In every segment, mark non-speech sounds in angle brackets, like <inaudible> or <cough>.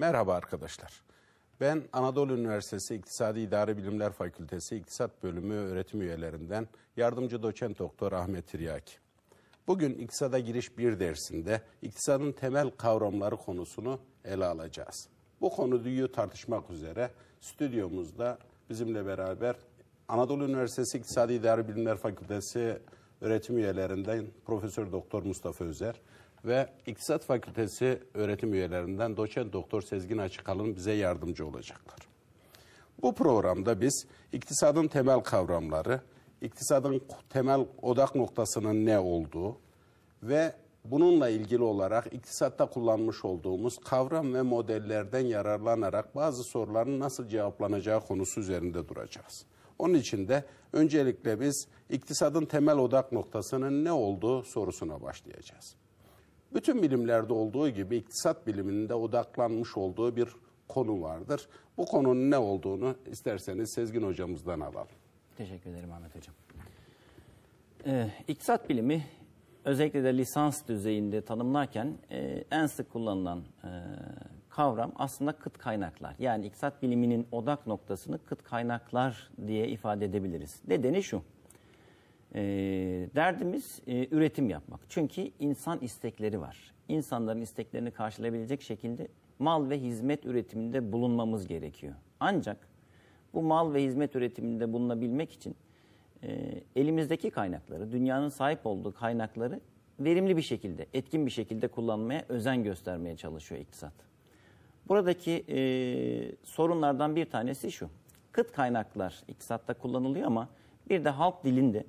Merhaba arkadaşlar. Ben Anadolu Üniversitesi İktisadi İdari Bilimler Fakültesi İktisat Bölümü öğretim üyelerinden yardımcı doçent doktor Ahmet Tiryaki. Bugün İktisada Giriş 1 dersinde iktisadın temel kavramları konusunu ele alacağız. Bu konuyu tartışmak üzere stüdyomuzda bizimle beraber Anadolu Üniversitesi İktisadi İdari Bilimler Fakültesi öğretim üyelerinden Profesör Doktor Mustafa Özer ve İktisat Fakültesi öğretim üyelerinden doçent doktor Sezgin Açıkalın bize yardımcı olacaklar. Bu programda biz iktisadın temel kavramları, iktisadın temel odak noktasının ne olduğu ve bununla ilgili olarak iktisatta kullanmış olduğumuz kavram ve modellerden yararlanarak bazı soruların nasıl cevaplanacağı konusu üzerinde duracağız. Onun için de öncelikle biz iktisadın temel odak noktasının ne olduğu sorusuna başlayacağız. Bütün bilimlerde olduğu gibi iktisat biliminde odaklanmış olduğu bir konu vardır. Bu konunun ne olduğunu isterseniz Sezgin hocamızdan alalım. Teşekkür ederim Ahmet Hocam. Ee, iktisat bilimi özellikle de lisans düzeyinde tanımlarken e, en sık kullanılan e, kavram aslında kıt kaynaklar. Yani iktisat biliminin odak noktasını kıt kaynaklar diye ifade edebiliriz. Nedeni şu. E, derdimiz e, üretim yapmak. Çünkü insan istekleri var. İnsanların isteklerini karşılayabilecek şekilde mal ve hizmet üretiminde bulunmamız gerekiyor. Ancak bu mal ve hizmet üretiminde bulunabilmek için e, elimizdeki kaynakları, dünyanın sahip olduğu kaynakları verimli bir şekilde, etkin bir şekilde kullanmaya özen göstermeye çalışıyor iktisat. Buradaki e, sorunlardan bir tanesi şu. Kıt kaynaklar iktisatta kullanılıyor ama bir de halk dilinde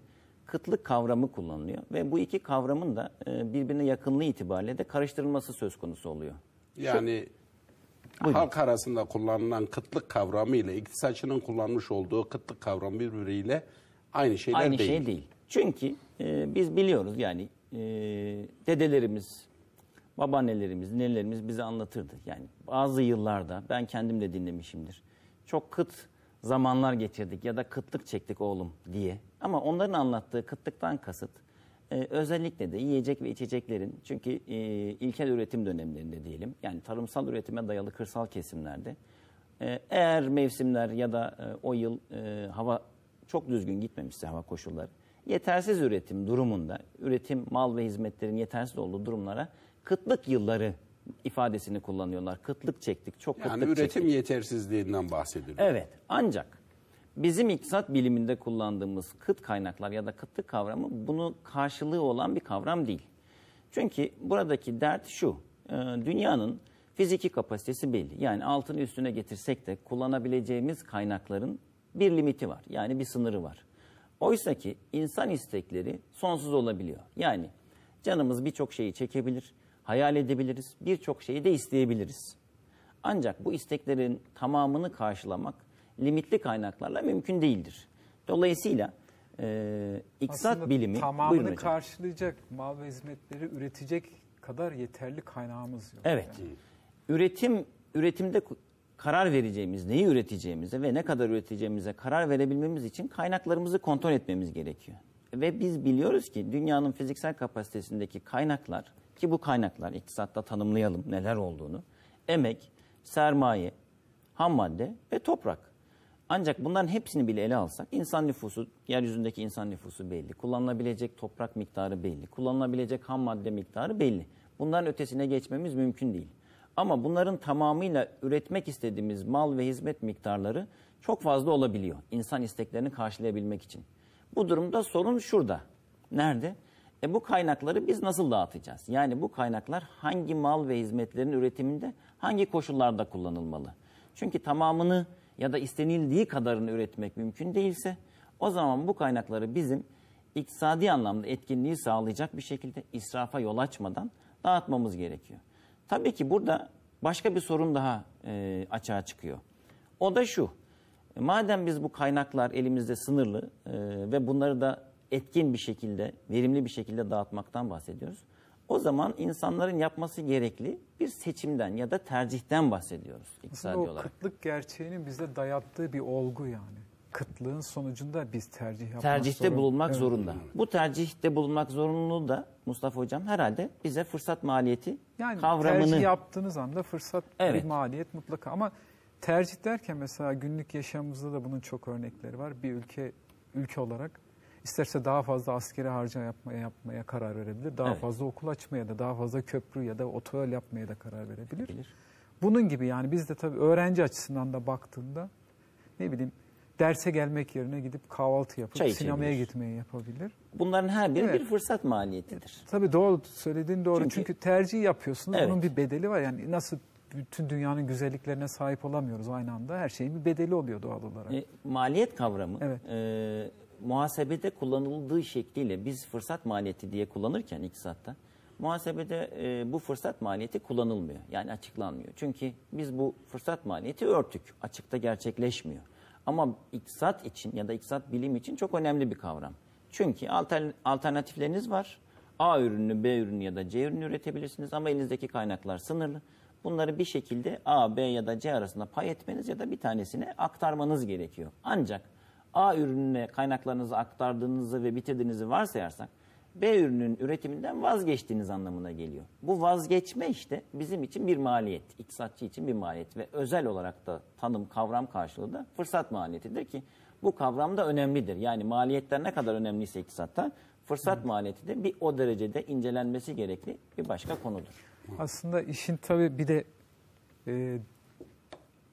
kıtlık kavramı kullanılıyor ve bu iki kavramın da e, birbirine yakınlığı itibariyle de karıştırılması söz konusu oluyor. Yani Buyurun. halk arasında kullanılan kıtlık kavramı ile iktisatçının kullanmış olduğu kıtlık kavramı birbiriyle aynı şeyler Aynı değil. şey değil. Çünkü e, biz biliyoruz yani e, dedelerimiz, babaannelerimiz, nenelerimiz bize anlatırdı. Yani bazı yıllarda ben kendim de dinlemişimdir. Çok kıt zamanlar geçirdik ya da kıtlık çektik oğlum diye. Ama onların anlattığı kıtlıktan kasıt e, özellikle de yiyecek ve içeceklerin çünkü e, ilkel üretim dönemlerinde diyelim yani tarımsal üretime dayalı kırsal kesimlerde e, eğer mevsimler ya da e, o yıl e, hava çok düzgün gitmemişse hava koşulları yetersiz üretim durumunda üretim mal ve hizmetlerin yetersiz olduğu durumlara kıtlık yılları ifadesini kullanıyorlar. Kıtlık çektik, çok Yani kıtlık üretim çektik. yetersizliğinden bahsediliyor. Evet ancak bizim iktisat biliminde kullandığımız kıt kaynaklar ya da kıtlık kavramı bunun karşılığı olan bir kavram değil. Çünkü buradaki dert şu, e, dünyanın fiziki kapasitesi belli. Yani altını üstüne getirsek de kullanabileceğimiz kaynakların bir limiti var. Yani bir sınırı var. Oysa ki insan istekleri sonsuz olabiliyor. Yani canımız birçok şeyi çekebilir, hayal edebiliriz, birçok şeyi de isteyebiliriz. Ancak bu isteklerin tamamını karşılamak limitli kaynaklarla mümkün değildir. Dolayısıyla e, iktisat Aslında bilimi... tamamını karşılayacak mal ve hizmetleri üretecek kadar yeterli kaynağımız yok. Evet. Üretim üretimde karar vereceğimiz, neyi üreteceğimize ve ne kadar üreteceğimize karar verebilmemiz için kaynaklarımızı kontrol etmemiz gerekiyor. Ve biz biliyoruz ki dünyanın fiziksel kapasitesindeki kaynaklar ki bu kaynaklar iktisatta tanımlayalım neler olduğunu. Emek, sermaye, ham madde ve toprak. Ancak bunların hepsini bile ele alsak insan nüfusu, yeryüzündeki insan nüfusu belli. Kullanılabilecek toprak miktarı belli. Kullanılabilecek ham madde miktarı belli. Bunların ötesine geçmemiz mümkün değil. Ama bunların tamamıyla üretmek istediğimiz mal ve hizmet miktarları çok fazla olabiliyor. İnsan isteklerini karşılayabilmek için. Bu durumda sorun şurada. Nerede? E bu kaynakları biz nasıl dağıtacağız? Yani bu kaynaklar hangi mal ve hizmetlerin üretiminde hangi koşullarda kullanılmalı? Çünkü tamamını ya da istenildiği kadarını üretmek mümkün değilse o zaman bu kaynakları bizim iktisadi anlamda etkinliği sağlayacak bir şekilde israfa yol açmadan dağıtmamız gerekiyor. Tabii ki burada başka bir sorun daha e, açığa çıkıyor. O da şu. Madem biz bu kaynaklar elimizde sınırlı e, ve bunları da etkin bir şekilde, verimli bir şekilde dağıtmaktan bahsediyoruz. O zaman insanların yapması gerekli bir seçimden ya da tercihten bahsediyoruz iktisadi Aslında o olarak. kıtlık gerçeğinin bize dayattığı bir olgu yani. kıtlığın sonucunda biz tercih yapmak tercihte zorunda- bulunmak Evet. zorunda. Bu tercihte bulunmak zorunluluğu da Mustafa Hocam herhalde bize fırsat maliyeti Yani kavramını tercih yaptığınız anda fırsat Evet. bir maliyet mutlaka ama tercih derken mesela günlük yaşamımızda da bunun çok örnekleri var. Bir ülke ülke olarak isterse daha fazla askeri harca yapmaya yapmaya karar verebilir. Daha Evet. fazla okul açmaya da daha fazla köprü ya da otoyol yapmaya da karar verebilir. Bilir. Bunun gibi yani biz de tabii öğrenci açısından da baktığında ne bileyim derse gelmek yerine gidip kahvaltı yapıp Çay sinemaya içebilir. gitmeyi yapabilir. Bunların her biri Evet. bir fırsat maliyetidir. Tabii doğru söylediğin doğru. Çünkü- Çünkü, tercih yapıyorsunuz. Evet. Onun bir bedeli var. Yani nasıl bütün dünyanın güzelliklerine sahip olamıyoruz aynı anda. Her şeyin bir bedeli oluyor doğal olarak. E, maliyet kavramı Evet. e, muhasebede kullanıldığı şekliyle biz fırsat maliyeti diye kullanırken iktisatta muhasebede e, bu fırsat maliyeti kullanılmıyor. Yani açıklanmıyor. Çünkü biz bu fırsat maliyeti örtük. Açıkta gerçekleşmiyor. Ama iktisat için ya da iktisat bilim için çok önemli bir kavram. Çünkü altern- alternatifleriniz var. A ürünü, B ürünü ya da C ürünü üretebilirsiniz ama elinizdeki kaynaklar sınırlı. Bunları bir şekilde A, B ya da C arasında pay etmeniz ya da bir tanesine aktarmanız gerekiyor. Ancak A ürününe kaynaklarınızı aktardığınızı ve bitirdiğinizi varsayarsak B ürünün üretiminden vazgeçtiğiniz anlamına geliyor. Bu vazgeçme işte bizim için bir maliyet, iktisatçı için bir maliyet ve özel olarak da tanım, kavram karşılığı da fırsat maliyetidir ki bu kavram da önemlidir. Yani maliyetler ne kadar önemliyse iktisatta fırsat maliyeti de bir o derecede incelenmesi gerekli bir başka konudur. Aslında işin tabii bir de e,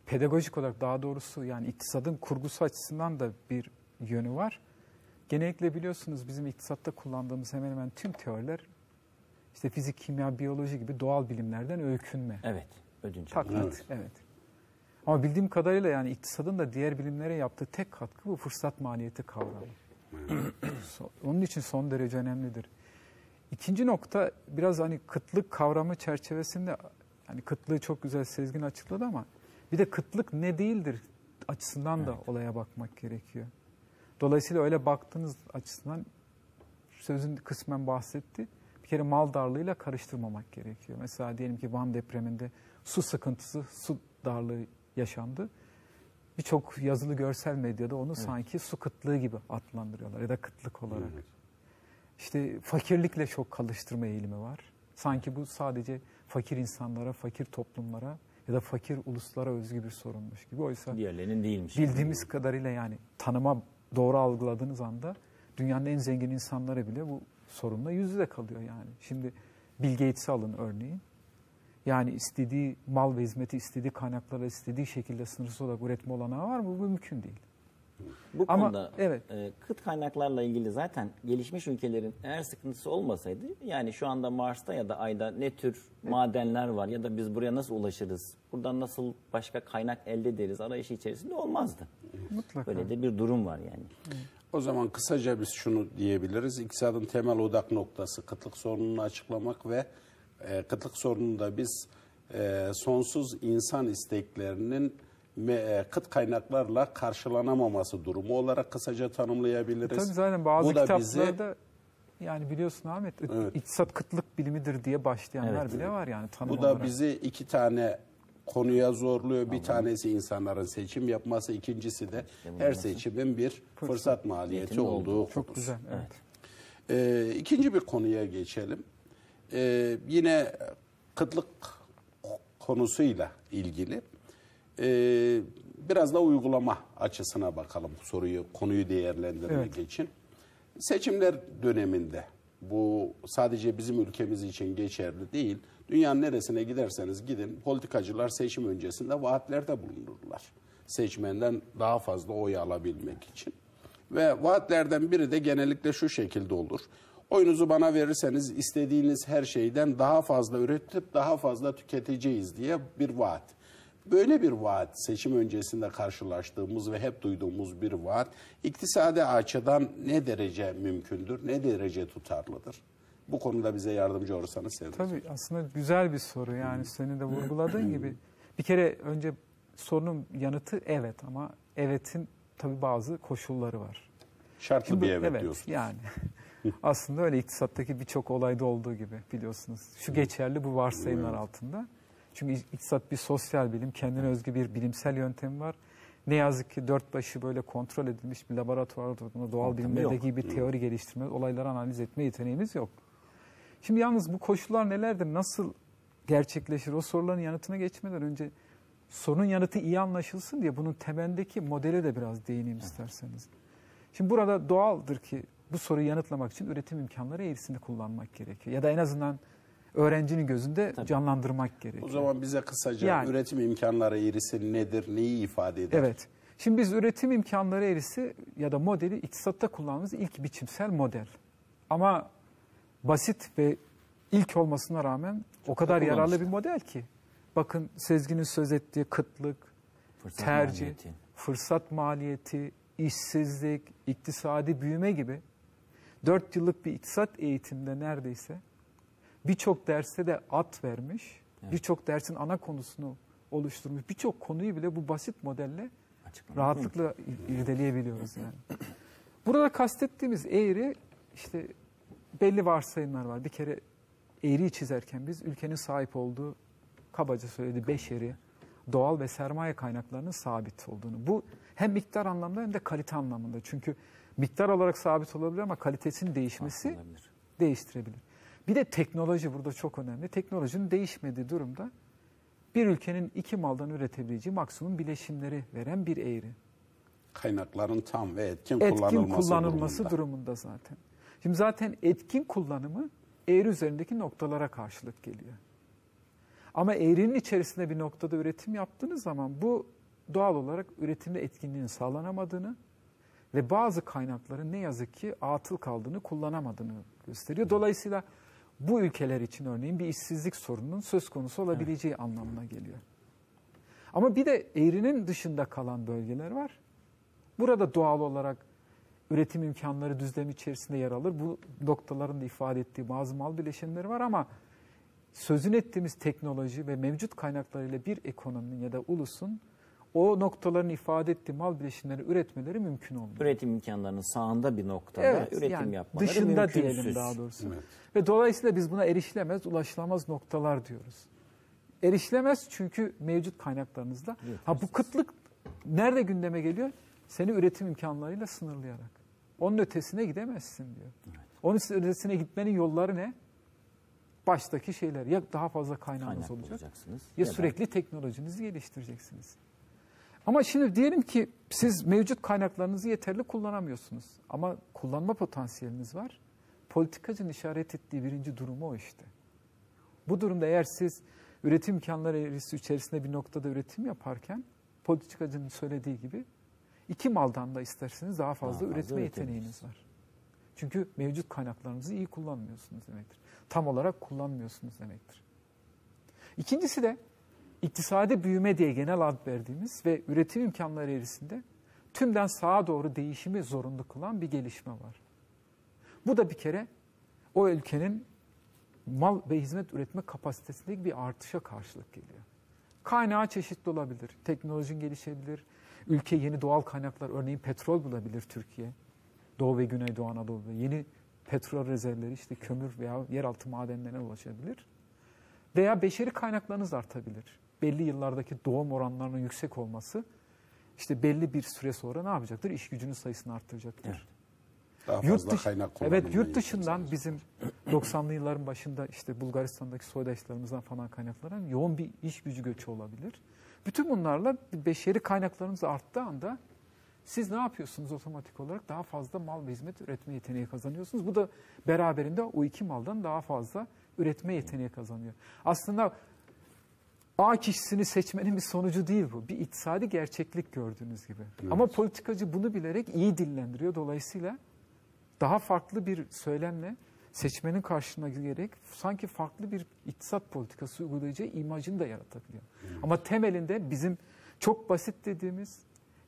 pedagojik olarak daha doğrusu yani iktisadın kurgusu açısından da bir yönü var. Genellikle biliyorsunuz bizim iktisatta kullandığımız hemen hemen tüm teoriler işte fizik, kimya, biyoloji gibi doğal bilimlerden öykünme. Evet, ödünç. Taklit, Evet. evet. Ama bildiğim kadarıyla yani iktisadın da diğer bilimlere yaptığı tek katkı bu fırsat maliyeti kavramı. <clears throat> Onun için son derece önemlidir. İkinci nokta biraz hani kıtlık kavramı çerçevesinde yani kıtlığı çok güzel Sezgin açıkladı ama bir de kıtlık ne değildir açısından da olaya bakmak gerekiyor. Dolayısıyla öyle baktığınız açısından sözün kısmen bahsetti. Bir kere mal darlığıyla karıştırmamak gerekiyor. Mesela diyelim ki Van depreminde su sıkıntısı, su darlığı yaşandı. Birçok yazılı görsel medyada onu sanki su kıtlığı gibi adlandırıyorlar ya da kıtlık olarak. İşte fakirlikle çok kalıştırma eğilimi var. Sanki bu sadece fakir insanlara, fakir toplumlara ya da fakir uluslara özgü bir sorunmuş gibi. Oysa Diğerlerinin değilmiş. bildiğimiz kadarıyla yani tanıma doğru algıladığınız anda dünyanın en zengin insanları bile bu sorunla yüz yüze kalıyor yani. Şimdi Bill Gates'i alın örneğin. Yani istediği mal ve hizmeti istediği kaynaklarla istediği şekilde sınırsız olarak üretme olanağı var mı? Bu mümkün değil. Bu Ama- konuda evet. e, kıt kaynaklarla ilgili zaten gelişmiş ülkelerin eğer sıkıntısı olmasaydı yani şu anda Mars'ta ya da Ay'da ne tür madenler var ya da biz buraya nasıl ulaşırız? Buradan nasıl başka kaynak elde ederiz arayışı içerisinde olmazdı. Mutlaka. Böyle de bir durum var yani. O zaman kısaca biz şunu diyebiliriz. İktisadın temel odak noktası kıtlık sorununu açıklamak ve e, kıtlık sorununu da biz e, sonsuz insan isteklerinin kıt kaynaklarla karşılanamaması durumu olarak kısaca tanımlayabiliriz. Tabii zaten bazı Bu da bizi kitaplarda yani biliyorsun Ahmet Evet. iktisat kıtlık bilimidir diye başlayanlar Evet. bile var yani tanım Bu da olarak. bizi iki tane konuya zorluyor. Bir tanesi insanların seçim yapması, ikincisi de her seçimin bir fırsat maliyeti Niyetinin olduğu Çok konusu. güzel evet. Ee, ikinci bir konuya geçelim. Ee, yine kıtlık konusuyla ilgili ee, biraz da uygulama açısına bakalım soruyu konuyu değerlendirmek için. Seçimler döneminde bu sadece bizim ülkemiz için geçerli değil. Dünyanın neresine giderseniz gidin politikacılar seçim öncesinde vaatlerde bulunurlar. Seçmenden daha fazla oy alabilmek için. Ve vaatlerden biri de genellikle şu şekilde olur. Oyunuzu bana verirseniz istediğiniz her şeyden daha fazla üretip daha fazla tüketeceğiz diye bir vaat. Böyle bir vaat seçim öncesinde karşılaştığımız ve hep duyduğumuz bir vaat iktisadi açıdan ne derece mümkündür, ne derece tutarlıdır? Bu konuda bize yardımcı olursanız sevinirim. Tabii aslında güzel bir soru yani senin de vurguladığın gibi. Bir kere önce sorunun yanıtı evet ama evetin tabii bazı koşulları var. Şartlı Şimdi bir evet, evet diyorsun. yani aslında öyle iktisattaki birçok olayda olduğu gibi biliyorsunuz. Şu geçerli bu varsayımlar altında. Çünkü iktisat bir sosyal bilim, kendine özgü bir bilimsel yöntemi var. Ne yazık ki dört başı böyle kontrol edilmiş bir laboratuvar ortamında doğal Ortamı bilimlerdeki yok. gibi teori geliştirme, olayları analiz etme yeteneğimiz yok. Şimdi yalnız bu koşullar nelerdir, nasıl gerçekleşir o soruların yanıtına geçmeden önce sorunun yanıtı iyi anlaşılsın diye bunun temeldeki modele de biraz değineyim isterseniz. Şimdi burada doğaldır ki bu soruyu yanıtlamak için üretim imkanları eğrisini kullanmak gerekiyor. Ya da en azından öğrencinin gözünde Tabii. canlandırmak gerekiyor. O zaman bize kısaca Yani- üretim imkanları eğrisi nedir, neyi ifade eder? Evet. Şimdi biz üretim imkanları eğrisi ya da modeli iktisatta kullandığımız ilk biçimsel model. Ama basit ve ilk olmasına rağmen o kadar yararlı bir model ki. Bakın Sezgin'in söz ettiği kıtlık, Fırsat tercih, maliyeti. fırsat maliyeti, işsizlik, iktisadi büyüme gibi 4 yıllık bir iktisat eğitimde neredeyse birçok derste de at vermiş, birçok dersin ana konusunu oluşturmuş, birçok konuyu bile bu basit modelle Açıklamak rahatlıkla irdeleyebiliyoruz yani. Burada kastettiğimiz eğri işte belli varsayımlar var. Bir kere eğriyi çizerken biz ülkenin sahip olduğu kabaca söyledi beş eri doğal ve sermaye kaynaklarının sabit olduğunu. Bu hem miktar anlamda hem de kalite anlamında. Çünkü miktar olarak sabit olabilir ama kalitesinin değişmesi değiştirebilir. Bir de teknoloji burada çok önemli. Teknolojinin değişmediği durumda bir ülkenin iki maldan üretebileceği maksimum bileşimleri veren bir eğri. Kaynakların tam ve etkin, Etkin kullanılması, kullanılması, durumunda. durumunda zaten. Şimdi zaten etkin kullanımı eğri üzerindeki noktalara karşılık geliyor. Ama eğrinin içerisinde bir noktada üretim yaptığınız zaman bu doğal olarak üretimde etkinliğin sağlanamadığını ve bazı kaynakların ne yazık ki atıl kaldığını kullanamadığını gösteriyor. Dolayısıyla bu ülkeler için örneğin bir işsizlik sorununun söz konusu olabileceği anlamına geliyor. Ama bir de eğrinin dışında kalan bölgeler var. Burada doğal olarak üretim imkanları düzlemi içerisinde yer alır. Bu noktaların da ifade ettiği bazı mal bileşenleri var ama sözün ettiğimiz teknoloji ve mevcut kaynaklarıyla bir ekonominin ya da ulusun o noktaların ifade ettiği mal bileşenleri üretmeleri mümkün olmuyor. Üretim imkanlarının sağında bir noktada Evet, üretim yani yapmaları dışında mümkünsüz. diyelim daha doğrusu. Evet. Ve dolayısıyla biz buna erişilemez, ulaşılamaz noktalar diyoruz. Erişilemez çünkü mevcut kaynaklarınızla. Ha bu kıtlık nerede gündeme geliyor? Seni üretim imkanlarıyla sınırlayarak. Onun ötesine gidemezsin diyor. Onun ötesine gitmenin yolları ne? Baştaki şeyler. Ya daha fazla kaynağınız Kaynak olacak ya da sürekli teknolojinizi geliştireceksiniz. Ama şimdi diyelim ki siz mevcut kaynaklarınızı yeterli kullanamıyorsunuz. Ama kullanma potansiyeliniz var. Politikacının işaret ettiği birinci durumu o işte. Bu durumda eğer siz üretim imkanları eğrisi içerisinde bir noktada üretim yaparken politikacının söylediği gibi iki maldan da isterseniz daha fazla, fazla üretme üretebiliriz. yeteneğiniz var. Çünkü mevcut kaynaklarınızı iyi kullanmıyorsunuz demektir. Tam olarak kullanmıyorsunuz demektir. İkincisi de iktisadi büyüme diye genel ad verdiğimiz ve üretim imkanları eğrisinde tümden sağa doğru değişimi zorunlu kılan bir gelişme var. Bu da bir kere o ülkenin mal ve hizmet üretme kapasitesindeki bir artışa karşılık geliyor. Kaynağı çeşitli olabilir, teknolojinin gelişebilir, ülke yeni doğal kaynaklar, örneğin petrol bulabilir Türkiye. Doğu ve Güneydoğu Anadolu'da yeni petrol rezervleri, işte kömür veya yeraltı madenlerine ulaşabilir. Veya beşeri kaynaklarınız artabilir. Belli yıllardaki doğum oranlarının yüksek olması işte belli bir süre sonra ne yapacaktır? İş gücünün sayısını arttıracaktır. Evet. Daha Yurt fazla dışı- kaynak evet yurt dışından bizim 90'lı yılların başında işte Bulgaristan'daki soydaşlarımızdan falan kaynaklanan yoğun bir iş gücü göçü olabilir. Bütün bunlarla beşeri kaynaklarınız arttığı anda siz ne yapıyorsunuz otomatik olarak? Daha fazla mal ve hizmet üretme yeteneği kazanıyorsunuz. Bu da beraberinde o iki maldan daha fazla üretme yeteneği kazanıyor. Aslında A kişisini seçmenin bir sonucu değil bu. Bir iktisadi gerçeklik gördüğünüz gibi. Ama politikacı bunu bilerek iyi dillendiriyor. Dolayısıyla daha farklı bir söylemle seçmenin karşısına gelerek sanki farklı bir iktisat politikası uygulayacağı imajını da yaratabiliyor. Ama temelinde bizim çok basit dediğimiz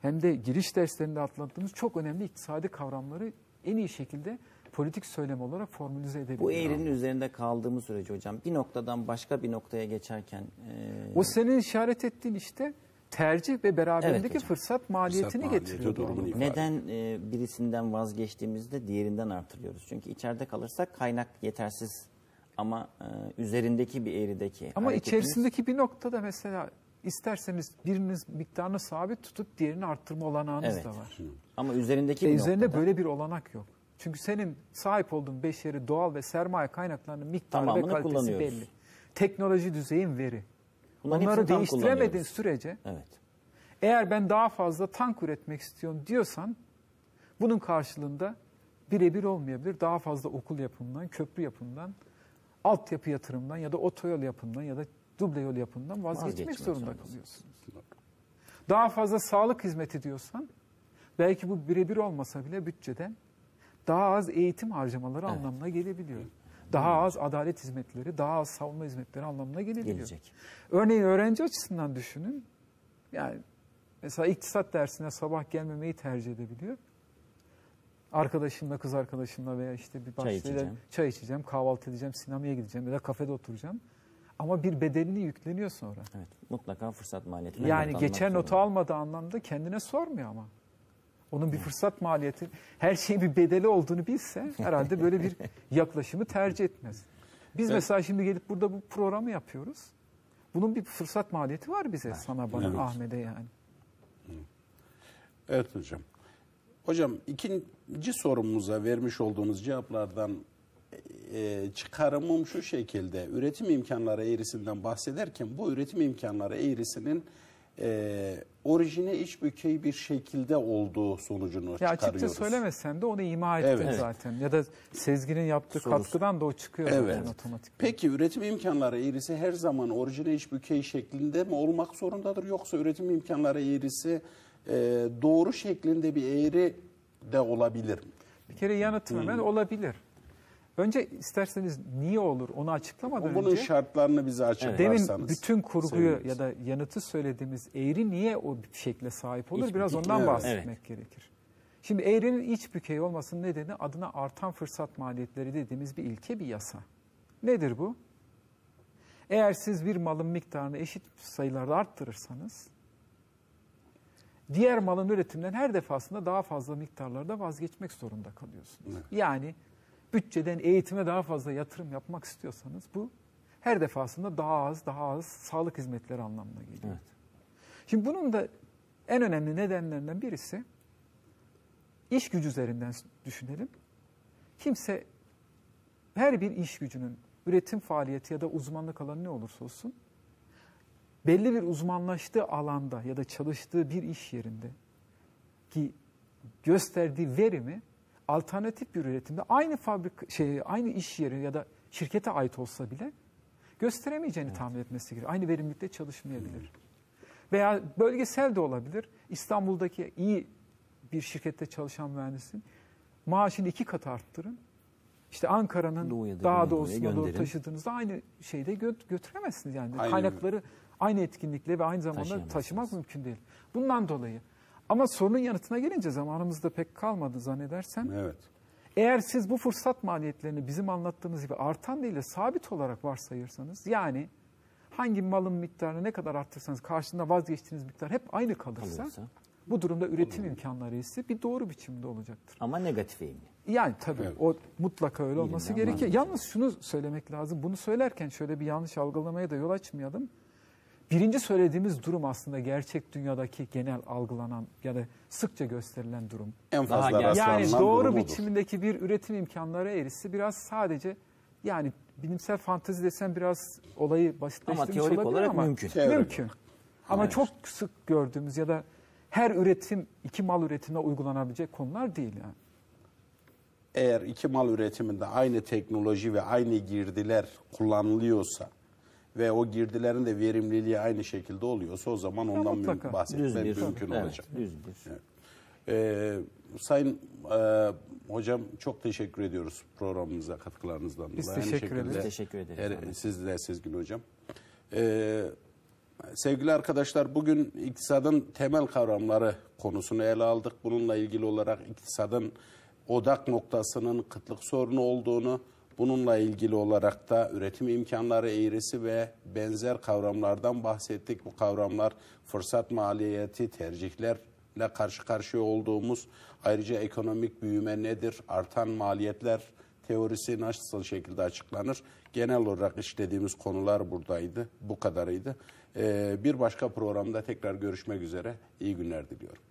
hem de giriş derslerinde atlattığımız çok önemli iktisadi kavramları en iyi şekilde politik söylem olarak formülize edebiliyor. Bu eğrinin üzerinde kaldığımız sürece hocam bir noktadan başka bir noktaya geçerken e, O senin işaret ettiğin işte tercih ve beraberindeki Evet hocam. fırsat maliyetini maliyeti getiriyor. ifade neden e, birisinden vazgeçtiğimizde diğerinden artırıyoruz? Çünkü içeride kalırsak kaynak yetersiz ama e, üzerindeki bir eğrideki Ama hareketimiz- içerisindeki bir noktada mesela İsterseniz biriniz miktarını sabit tutup diğerini arttırma olanağınız Evet. da var. Ama üzerindeki E bir üzerinde noktada böyle bir olanak yok. Çünkü senin sahip olduğun beşeri, doğal ve sermaye kaynaklarının miktarı ve Tamamını kalitesi kullanıyoruz. belli. Teknoloji düzeyin veri. Bunların Onları hepsini tam değiştiremediğin kullanıyoruz. sürece Evet. eğer ben daha fazla tank üretmek istiyorum diyorsan bunun karşılığında birebir olmayabilir. Daha fazla okul yapımından, köprü yapımından, altyapı yatırımından ya da otoyol yapımından ya da duble yol yapımından vazgeçmek Vazgeçmek zorunda zorundasın. kalıyorsun. Daha fazla sağlık hizmeti diyorsan belki bu birebir olmasa bile bütçeden daha az eğitim harcamaları Evet. anlamına gelebiliyor. Daha az adalet hizmetleri, daha az savunma hizmetleri anlamına gelebiliyor. Gelecek. Örneğin öğrenci açısından düşünün. Yani mesela iktisat dersine sabah gelmemeyi tercih edebiliyor. Arkadaşımla, kız arkadaşımla veya işte bir başka içeceğim. çay içeceğim, kahvaltı edeceğim, sinemaya gideceğim ya da kafede oturacağım. Ama bir bedelini yükleniyor sonra. Evet. Mutlaka fırsat maliyeti. Yani geçer notu almadığı anlamda kendine sormuyor ama. Onun bir fırsat maliyeti, her şeyin bir bedeli olduğunu bilse herhalde böyle bir <laughs> yaklaşımı tercih etmez. Biz Evet. mesela şimdi gelip burada bu programı yapıyoruz. Bunun bir fırsat maliyeti var bize, sana, bana, Evet. Ahmet'e yani. Evet hocam. Hocam ikinci sorumuza vermiş olduğunuz cevaplardan e, çıkarımım şu şekilde. Üretim imkanları eğrisinden bahsederken bu üretim imkanları eğrisinin e, orijine iç bükey bir şekilde olduğu sonucunu Ya çıkarıyoruz. açıkça söylemesen de onu ima ettin Evet. zaten. Ya da Sezgin'in yaptığı Sorusu. katkıdan da o çıkıyor Evet. zaten otomatik. Peki üretim imkanları eğrisi her zaman orijine iç bükey şeklinde mi olmak zorundadır yoksa üretim imkanları eğrisi e, doğru şeklinde bir eğri de olabilir mi? Bir kere yanıtım hemen olabilir. Önce isterseniz niye olur onu açıklamadan Bunun önce... şartlarını bize açıklarsanız. Demin bütün kurguyu seviniriz. ya da yanıtı söylediğimiz eğri niye o şekle sahip olur? İç Biraz ondan Evet. bahsetmek gerekir. Şimdi eğrinin iç bükey olmasının nedeni adına artan fırsat maliyetleri dediğimiz bir ilke, bir yasa. Nedir bu? Eğer siz bir malın miktarını eşit sayılarda arttırırsanız diğer malın üretiminden her defasında daha fazla miktarlarda vazgeçmek zorunda kalıyorsunuz. Yani bütçeden eğitime daha fazla yatırım yapmak istiyorsanız bu her defasında daha az daha az sağlık hizmetleri anlamına geliyor. Evet. Şimdi bunun da en önemli nedenlerinden birisi iş gücü üzerinden düşünelim. Kimse her bir iş gücünün üretim faaliyeti ya da uzmanlık alanı ne olursa olsun belli bir uzmanlaştığı alanda ya da çalıştığı bir iş yerinde ki gösterdiği verimi alternatif bir üretimde aynı fabrik şey aynı iş yeri ya da şirkete ait olsa bile gösteremeyeceğini tahmin etmesi gerekiyor. Aynı verimlilikte çalışmayabilir. Veya bölgesel de olabilir. İstanbul'daki iyi bir şirkette çalışan mühendisin maaşını iki kat arttırın. İşte Ankara'nın daha doğusuna doğru taşıdığınızda aynı şeyde gö- götüremezsiniz yani. Aynen. Kaynakları aynı etkinlikle ve aynı zamanda taşımak mümkün değil. Bundan dolayı. Ama sorunun yanıtına gelince zamanımızda pek kalmadı zannedersem. Evet. Eğer siz bu fırsat maliyetlerini bizim anlattığımız gibi artan değil de sabit olarak varsayırsanız yani hangi malın miktarını ne kadar arttırsanız karşında vazgeçtiğiniz miktar hep aynı kalırsa, Kalırsa. bu durumda üretim imkanları ise bir doğru biçimde olacaktır. Ama negatif eğimli. Yani tabii Evet. o mutlaka öyle olması vazgeçelim. Yalnız şunu söylemek lazım. Bunu söylerken şöyle bir yanlış algılamaya da yol açmayalım. Birinci söylediğimiz durum aslında gerçek dünyadaki genel algılanan ya da sıkça gösterilen durum. En Daha fazla rastlanan Yani doğru biçimindeki bir üretim imkanları eğrisi biraz sadece yani bilimsel fantezi desem biraz olayı basitleştirmiş Ama teorik olabilir olarak ama mümkün. Teorik. Mümkün. Ama Hayır. çok sık gördüğümüz ya da her üretim iki mal üretimine uygulanabilecek konular değil yani. Eğer iki mal üretiminde aynı teknoloji ve aynı girdiler kullanılıyorsa ve o girdilerin de verimliliği aynı şekilde oluyorsa o zaman ondan müm- mutlaka. Düz bahsetmek bir, mümkün evet, olacak. düz bir. Ee, sayın e, hocam çok teşekkür ediyoruz programımıza katkılarınızdan Biz dolayı. Aynı teşekkür şekilde ederiz. Biz teşekkür ederiz. Her, siz de Sezgin hocam. Ee, sevgili arkadaşlar bugün iktisadın temel kavramları konusunu ele aldık. Bununla ilgili olarak iktisadın odak noktasının kıtlık sorunu olduğunu, bununla ilgili olarak da üretim imkanları eğrisi ve benzer kavramlardan bahsettik. Bu kavramlar fırsat maliyeti, tercihlerle karşı karşıya olduğumuz, ayrıca ekonomik büyüme nedir, artan maliyetler, teorisi nasıl şekilde açıklanır? Genel olarak işlediğimiz konular buradaydı. Bu kadarıydı. Ee, bir başka programda tekrar görüşmek üzere. İyi günler diliyorum.